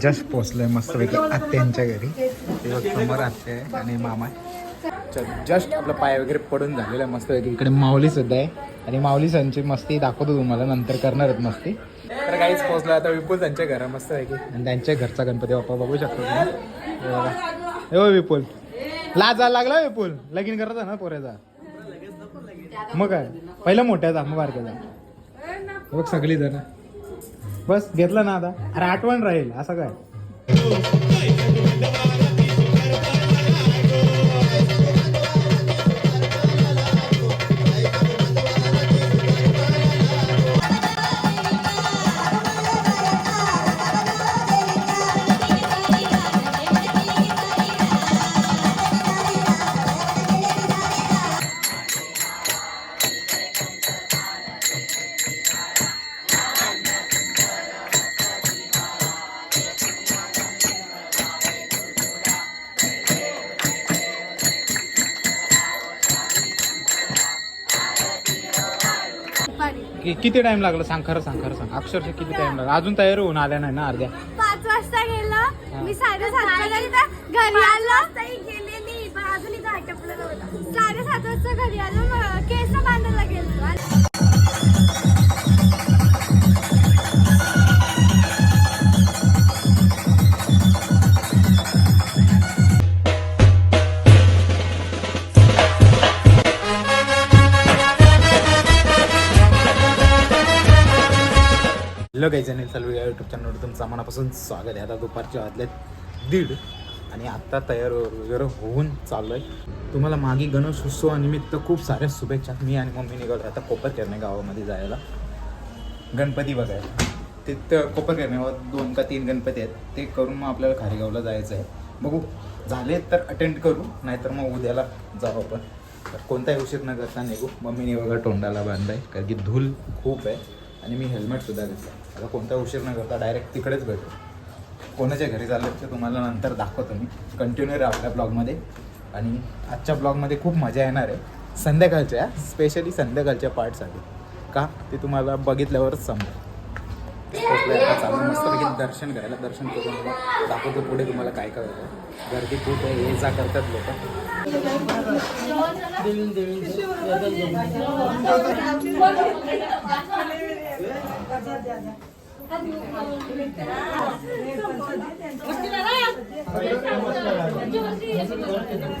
Just पोचलोय मस्तपैकी आत्यांच्या घरी. ते समोर आत्या आहे आणि मामा जस्ट आपला पाय वगैरे पडून झालेला आहे मस्तपैकी इकडे माऊली सुद्धा आहे. आणि माऊली संची मस्ती दाखवतो तुम्हाला नंतर करणार आहेत मस्ती. तर काहीच पोचलो आता विपुल त्यांच्या घरा मस्तपैकी आणि त्यांच्या घरचा गणपती बाप्पा बघू शकतो तुम्ही. हो विपुल. लाज लागला विपुल. लगीन करत ना पोऱ्याचा मग काय? पहिला मोठ्याचा मग बारक्याचा बघ सगळी जण बस घेतलं ना आता? अरे आठवण राहील असं काय? किती टाइम लागला? सांग खरं सांग खरं सांग. अक्षरशः किती टाइम लागला? अजून तयार होऊन आल्या नाही ना अर्ध्या? पाच वाजता गेलं. मी साडेसात वाजता घरी आलो. गेलेली पण अजून इथं आटपलं नव्हतं साडेसात वाजता घरी आलो काही चॅनल चालू या युट्यूब चॅनलवर तुमचं मनापासून स्वागत आहे. आता दुपारचे वाजले दीड आणि आत्ता तयार वगैरे होऊन चाललो आहे तुम्हाला मागे गणेश उत्सवानिमित्त खूप साऱ्या शुभेच्छा. मी आणि मम्मी निघालो आता कोपरकेरणे गावामध्ये जायला. गणपती बघायला. तिथं कोपरकेरण्यावर दोन का तीन गणपती आहेत. ते करून मग आपल्याला खारेगावला जायचं आहे. बघू झाले तर अटेंड करू नाहीतर मग उद्याला जाऊ आपण. तर कोणताही उशीर न करता निघू. मम्मीने वगैरे तोंडाला बांधाय. कारण की धूल खूप आहे. आणि मी हेल्मेटसुद्धा घेतलं. आता कोणता उशीर न करता डायरेक्ट तिकडेच भेटू. कोणाच्या घरी चाललं ते तुम्हाला नंतर दाखवतो मी. कंटिन्यू राहा आपल्या ब्लॉगमध्ये आणि आजच्या ब्लॉगमध्ये खूप मजा येणार आहे. संध्याकाळच्या स्पेशली संध्याकाळच्या पार्टसाठी का? ते तुम्हाला बघितल्यावरच समजेल. चालू मस्तपैकी दर्शन करायला दर्शन करून दाखवतो पुढे तुम्हाला काय काय होतं. गर्दी खूप आहे ये जा करतात लोक.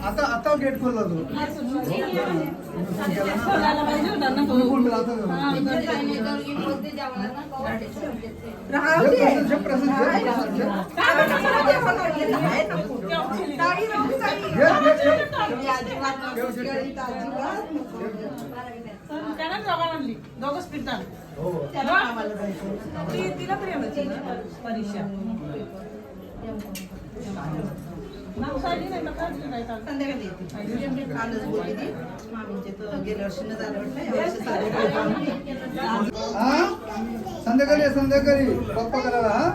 आता आता गेट खोलला तो जे प्रसिद्ध जे प्रसिद्ध जे. घे, घे, घे. दोघच फिरतात हो. तिला प्रेमाची परीक्षा. संध्याकाळी. हा संध्याकाळी पप्पा करायला हा?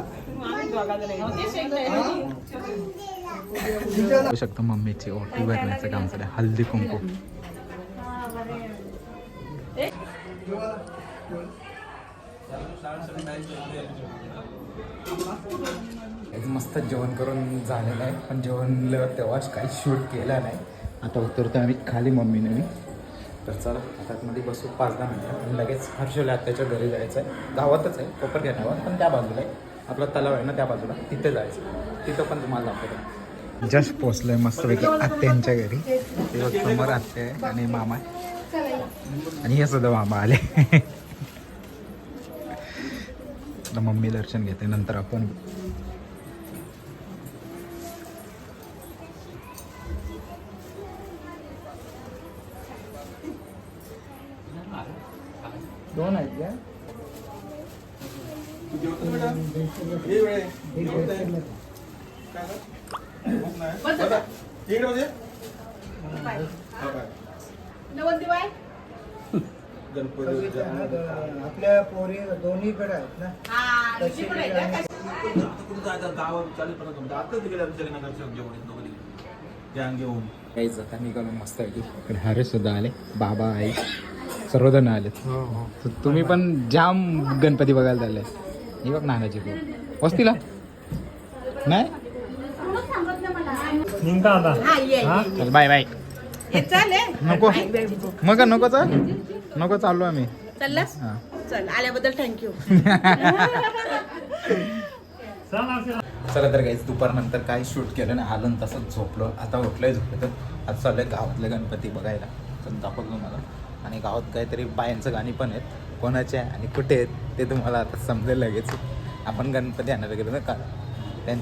बघू शकतो मम्मीची ओटी भरण्याचं काम चालू आहे. हल्दी कुंकू मस्त जेवण करून झालेलं आहे. पण जेवणलं तेव्हाच काही शूट केला नाही. आता उतरतो आम्ही खाली मम्मीने मी. तर चला आता मध्ये बसू पाच दहा मिनिटं. आणि लगेच हर्षला आत्याच्या घरी जायचं आहे गावातच आहे. कोपर घेण्यावर पण त्या बाजूला आहे. आपला तलाव आहे ना त्या बाजूला. तिथे जायचं. तिथं पण तुम्हाला दाखवतो. जस्ट पोचलोय मस्तपैकी आत्यांच्या घरी. समोर आत्या आहे आणि मामा आहे. आणि हे सुद्धा मामा आले. मम्मी दर्शन घेते नंतर आपण दोन आहेत का आपल्या पोरी दोन्हीकडे आहेत ना. काहीच आता निघालो मस्त इकडे सुद्धा आले. बाबा आई. सर्वजण आलेत तर तुम्ही पण जाम गणपती बघायला चालले. ही बघ नानाची पोर वस्तीला? नाही? चल बाय बाय. हे चालेल नको. मग का नको चल? नको चाललो आम्ही. चाललास हा. चल आल्याबद्दल थँक्यू चला तर काहीच दुपारनंतर काय शूट केलं नाही आलं तसंच झोपलो. आता उठलंय झोपलं आता चाललंय गावातले गणपती बघायला. तर दाखवतो तुम्हाला. आणि गावात काहीतरी बायांचं गाणी पण आहेत. कोणाचे आहे आणि कुठे आहेत ते तुम्हाला आता समजेल लगेच. आपण गणपती आणायला गेलो ना का. तर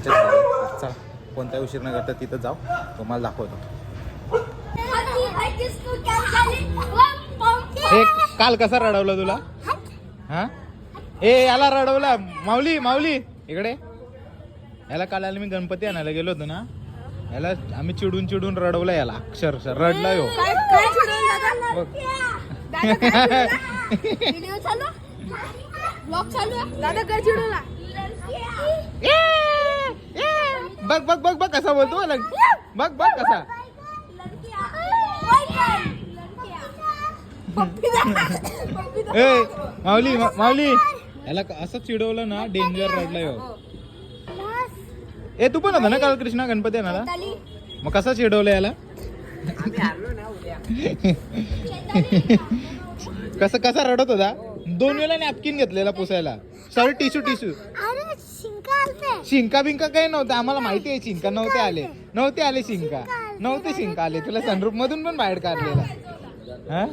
चला कोणत्या उशीर न करता तिथं जाऊ. तुम्हाला दाखवतो. हे? काल कसा रडवलं तुला? हा? ए याला रडवला. माऊली माऊली. इकडे. याला काल आला मी गणपती आणायला गेलो होतो ना. याला आम्ही चिडून चिडून रडवलं याला. अक्षरशः रडला यो? बघ. बघ बघ बघ बघ कसा बोलतो. बघ बघ कसा. ए माऊली मा- माऊली. याला क- असं चिडवलं ना डेंजर रडला यो ए तू पण होता ना काल कृष्णा गणपती आणायला? मग कसा चिडवलं याला? कसं कसा रडत होता? दोन वेळा नॅपकिन घेतलेला पुसायला. सॉरी टिश्यू टिश्यू शिंका बिंका काही नव्हतं आम्हाला माहिती आहे शिंका नव्हते आले. नव्हते आले शिंका. नव्हते शिंका आले. तुला सनरूप मधून पण बाहेर काढलेला. हा?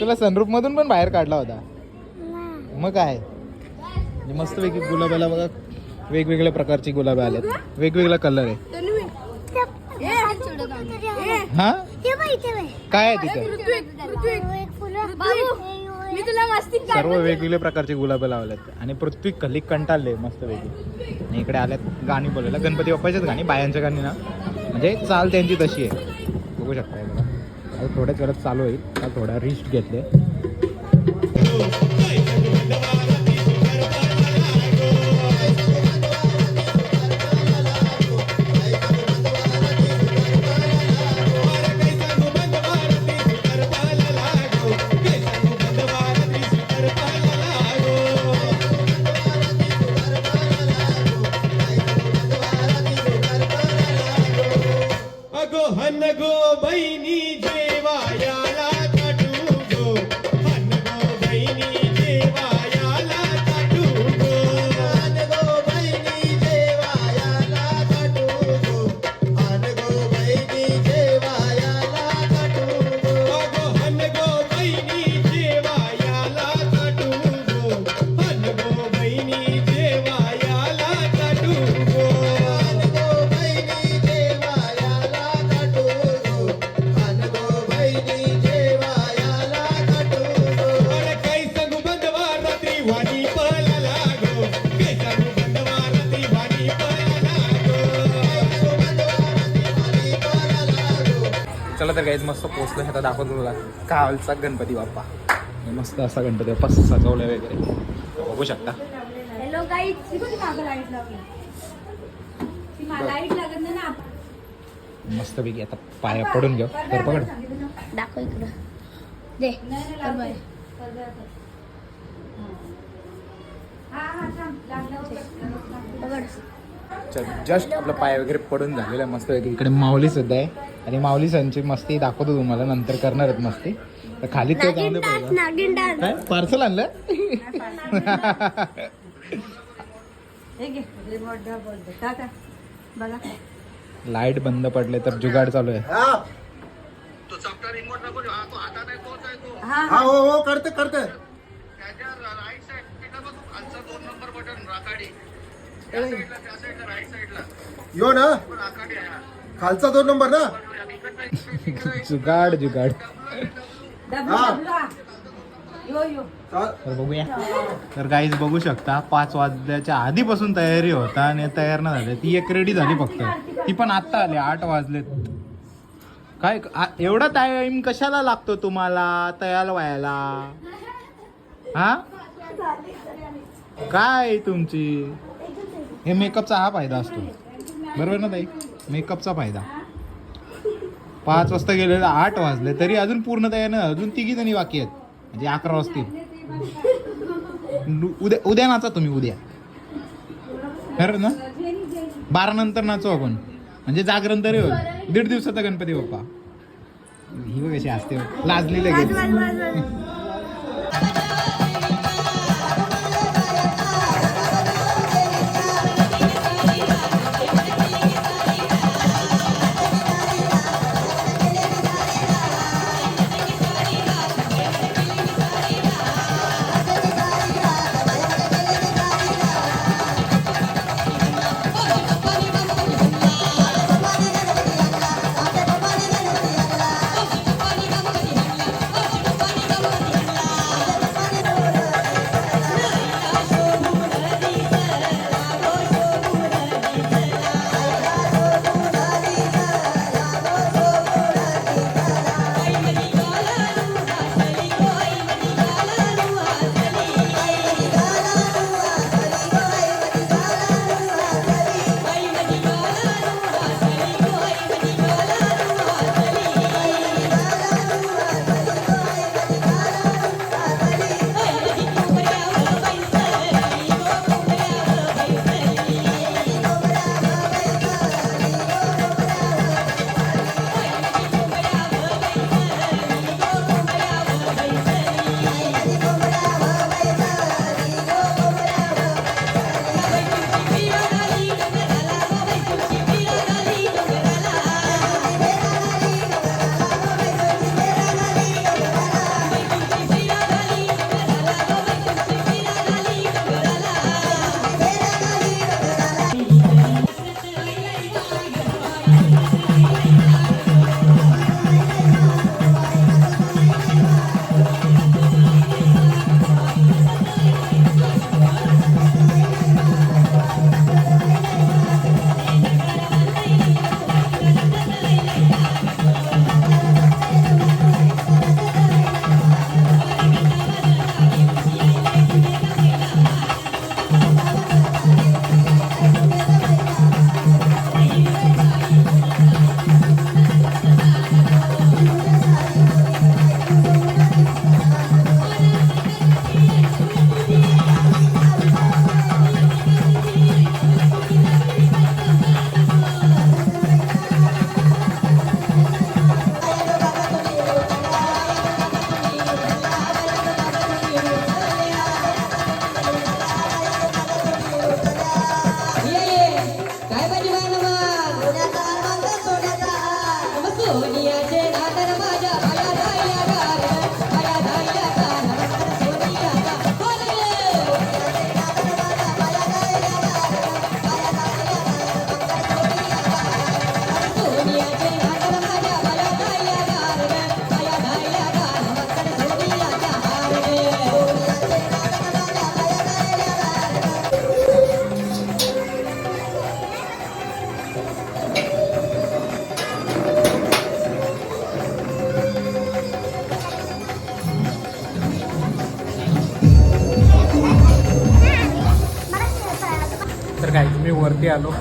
तुला सनरूप मधून पण बाहेर काढला होता. मग काय? आणि मस्तपैकी गुलाबाला बघा वेगवेगळ्या प्रकारची गुलाबे आलेत वेगवेगळा कलर आहे. हा काय आहे तिथे? मस्ती सर्व वेगवेगळ्या प्रकारचे गुलाबे लावलेत आणि पृथ्वी कली कंटाळले मस्तपैकी. आणि इकडे आल्यात गाणी बोलायला. गणपती बाप्पाचीच गाणी बायांच्या गाणी ना. म्हणजे चाल त्यांची तशी आहे. बघू शकता थोड्याच वेळात चालू होईल. काल थोडा रिस्ट घेतले. काहीच मस्त पोचलो आता दाखवतो तुला कालचा गणपती बाप्पा. मस्त असा गणपती बाप्पा सजवलाय वगैरे बघू शकता. हॅलो गाईड ती मागं लाइट लावली. ती लाइट लागत नाही ना. मस्तपैकी आता पाया पडून घेऊ. तर पकड. दाखव इकडं. दे. जस्ट आपला पाय वगैरे पडून झालेला आहे मस्त इकडे माऊली सुद्धा आहे. आणि माऊली संची मस्ती दाखवतो तुम्हाला नंतर करणार आहेत मस्ती. तर खाली ते जाऊन दे पहिलं. काय? पार्सल आणलं हे घे रिमोट द्या बोलते टाटा बघा. लाइट बंद पडले तर जुगाड चालू आहे. हा. हा हो हो. करते करते. यो ना. खालचा दोन नंबर ना? जुगाड जुगाड. तर बघूया. तर काहीच बघू शकता पाच वाजल्याच्या आधीपासून तयारी होता आणि तयार नाही झाले. ती एक रेडी झाली फक्त. ती पण आत्ता आली आठ वाजलेत. काय एवढा टाइम कशाला लागतो तुम्हाला? तयार व्हायला. हा? काय तुमची? हे मेकअपचा हा फायदा असतो. बरोबर ना ताई? मेकअपचा फायदा. पाच वाजता गेले आठ वाजले तरी अजून पूर्ण तयार अजून तिघी जणी बाकी आहेत. म्हणजे अकरा वाजतील. उद्या उद्या नाचा तुम्ही उद्या. खरं ना? बारा नंतर नाचू आपण. म्हणजे जागरण तरी होईल. दीड दिवसाचा गणपती बाप्पा. ही कशी असते. लाजली लगेच.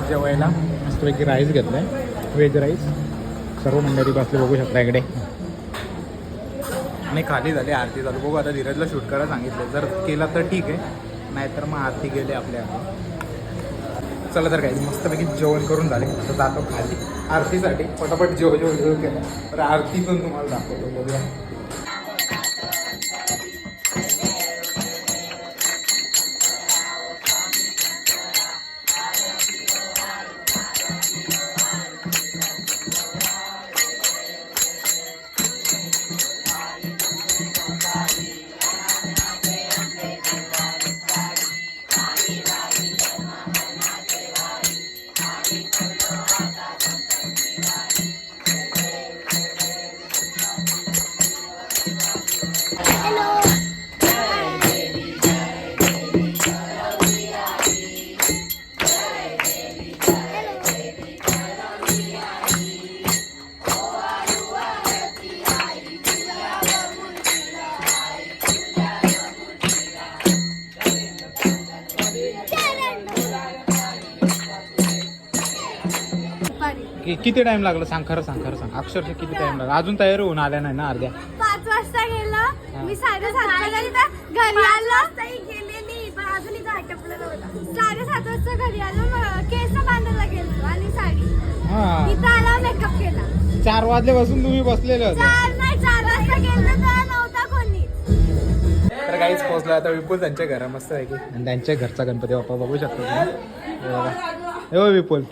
जेवायला मस्तपैकी राईस घेतलाय. व्हेज राईस सर्व मंडळी बसले बघू शकता इकडे. आणि खाली झाली आरती झाली बघू आता धीरजला शूट करायला सांगितलं जर केला तर ठीक आहे. नाहीतर मग आरती गेली आपल्या चला तर काही मस्तपैकी जेवण करून झाले. आता जातो खाली. आरतीसाठी पटापट जेव जेव जेव केलं. तर आरती पण तुम्हाला दाखवतो. बघूया. किती टाइम लागला? सांग खरं सांग खरं सांग. अक्षरशः किती टाइम लागला? अजून तयार होऊन आल्या नाही ना अर्ध्या? पाच वाजता गेलं. मी साडेसात वाजता तिथं घरी आलो. गेलेली पण अजून इथं आटपलं नव्हतं. साडेसात वाजता घरी आलो. मग केस बांधायला गेलो आणि साडी. हा. इथं आला मेकअप केला. चार वाजल्यापासून तुम्ही बसलेले होते. चार नाही चार वाजता गेलो तर नव्हता कोणी. तर काहीच पोहोचलो आता विपुल त्यांच्या घरा मस्त आहे की. आणि त्यांच्या घरचा गणपती बाप्पा बघू शकतो तुम्ही. विपुल.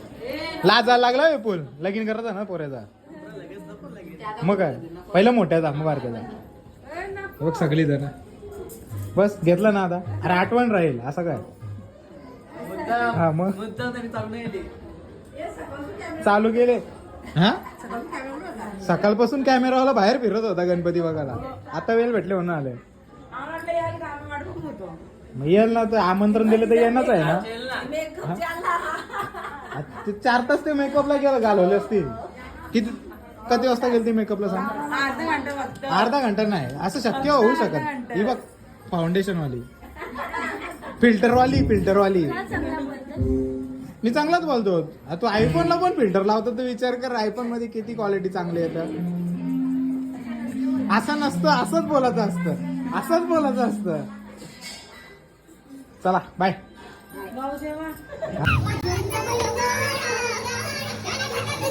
लाज जायला लागला विपुल लगीन करायचा ना पोऱ्याचा? मग काय? पहिला मोठ्याचा मग बारक्याचा मग बघ सगळी जण बस घेतलं ना आता. अरे आठवण राहील असं काय? हा मग? चालू केले. हा? सकाळपासून कॅमेरावाला बाहेर फिरत होता गणपती बघायला. आता वेळ भेटले म्हणून आले. मग येईल ना तर आमंत्रण दिलं तर येणंच आहे ना. ते चार तास ते मेकअपला गेलं घालवले असतील. किती किती वाजता गेली ती मेकअपला सांग? अर्धा घंटा नाही असं शक्य होऊ शकत. ही बघ फाउंडेशन वाली. फिल्टर वाली फिल्टर वाली. मी चांगलाच बोलतो. आ, तू आयफोनला पण फिल्टर लावतो तर विचार कर आयफोनमध्ये किती क्वालिटी चांगली येतं असं नसतं असंच बोलायचं असतं. असंच बोलायचं असतं. चला बाय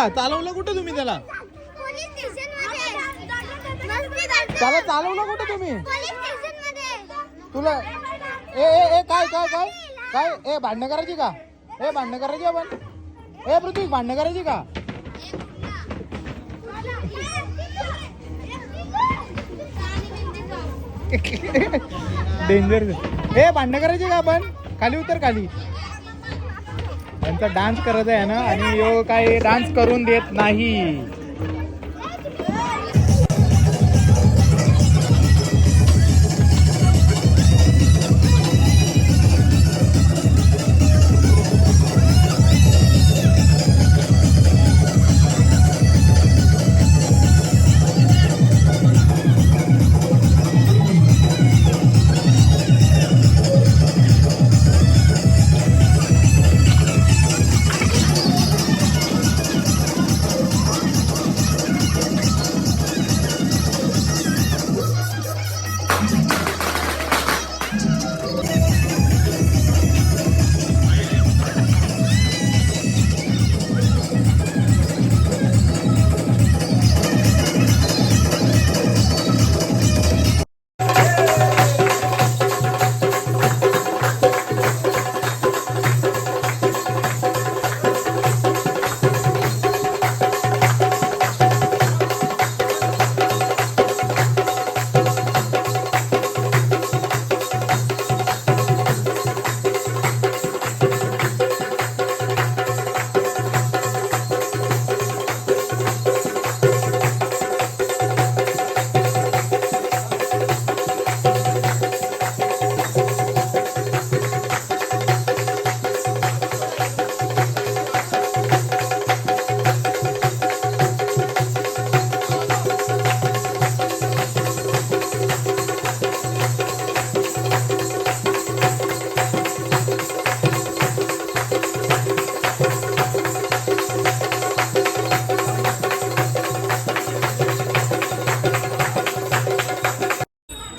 त्याला? चालवलं कुठं तुम्ही त्याला? पोलीस स्टेशनमध्ये त्याला चालवलं कुठं तुम्ही? पोलीस स्टेशनमध्ये तुला ए ए ए काय काय काय? काय? ए भांडणं करायची का? ए भांडणं करायची आपण? ए पृथ्वी भांडणं करायची का डेंजर ए भांडणं करायची का आपण? खाली उतर खाली. त्यांचा डान्स करत आहे ना आणि यो काय डान्स करून देत नाही.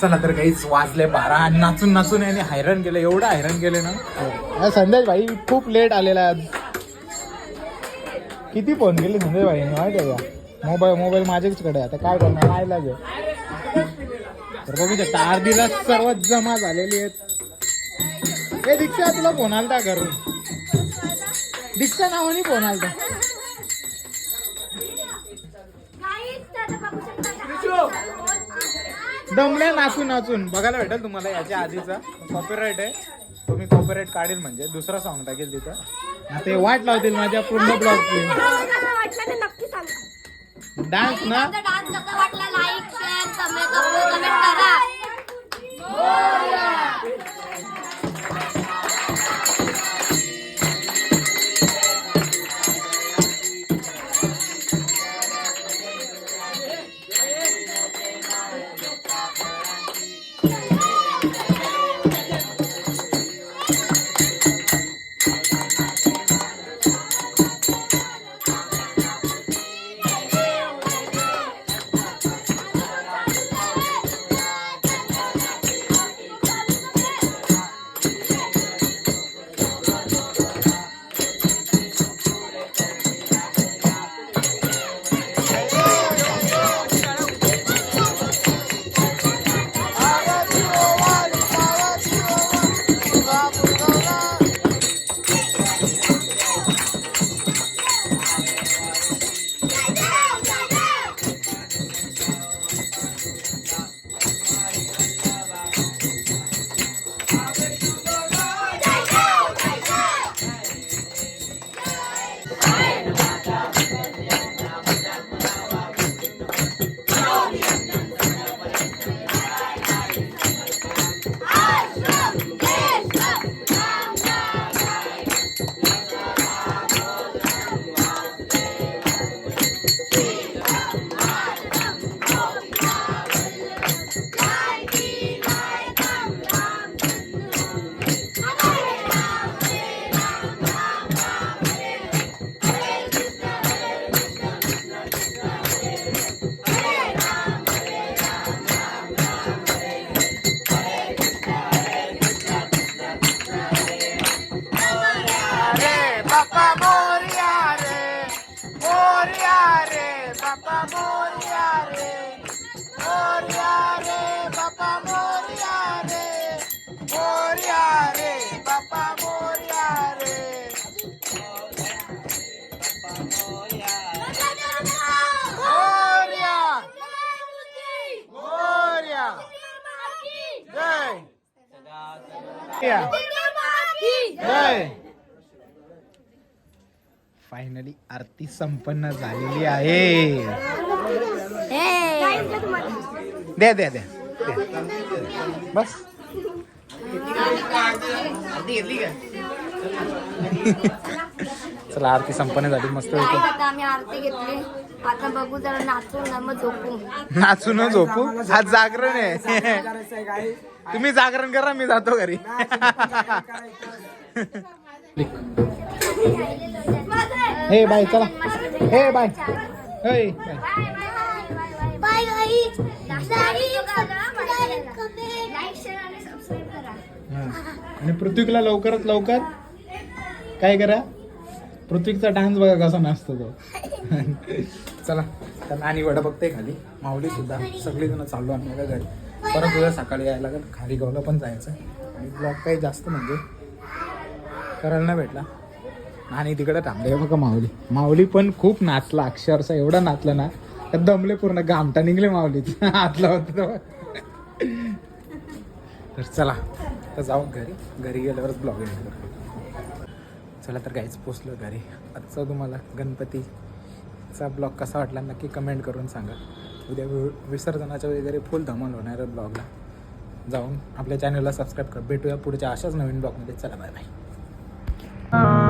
चला तर काहीच वाजले बारा. आणि नाचून नाचून याने हैराण केलं. एवढं हैराण केले ना. संदेश भाई खूप लेट आलेला आज. किती फोन केले संदेश भाई? माहिती आहे का? मोबाईल मोबाईल माझ्याचकडे आता काय करणार? नाही लागेल. तर बघू शकता अर्धीला सर्व जमा झालेली आहेत. ए दीक्षा तुला फोन आलता घरून? दीक्षा नावाने फोन आलता. दमले नाचून नाचून बघायला भेटेल तुम्हाला याच्या आधीचा. कॉपीराईट आहे. तुम्ही कॉपीराईट काढेल म्हणजे. दुसरा सॉन्ग टाकेल तिथं. ते वाट लावतील माझ्या पूर्ण सांगा. डान्स ना. संपन्न झालेली आहे. द्या द्या द्या. बस. चला आरती संपन्न झाली मस्त होती. आता आम्ही आरती घेतली? आता बघू जरा नाचून ना मग झोपू. नाचू न झोपू? आज जागरण आहे. तुम्ही जागरण करा मी जातो घरी. हे बाय चला. हे बाय हे बाय आणि पृथ्वीला लवकरात लवकर काय करा? पृथ्वीचा डान्स बघा कसा नाचतो तो. चला. तर नानी वडा बघते खाली. माऊली सुद्धा. सगळीजण चाललो आम्ही आता घरी. परत उद्या सकाळी यायला लागेल. खाली गावला पण जायचं आणि ब्लॉग काही जास्त म्हणजे करायला नाही भेटला. आणि तिकडे थांबले. बघा माऊली. माऊली पण खूप नाचला अक्षरशः एवढा नाचला ना तर दमले पूर्ण गामटा निघले माऊलीच आतला होता तर चला तर जाऊ घरी. घरी गेल्यावरच ब्लॉगिंग चला तर काहीच पोचलो घरी. आजचा तुम्हाला गणपतीचा ब्लॉग कसा वाटला नक्की कमेंट करून सांगा. उद्या विसर्जनाच्या वगैरे फुल धमाल होणार आहे ब्लॉगला जाऊन आपल्या चॅनलला सबस्क्राईब कर. भेटूया पुढच्या अशाच नवीन ब्लॉगमध्ये चला बाय बाय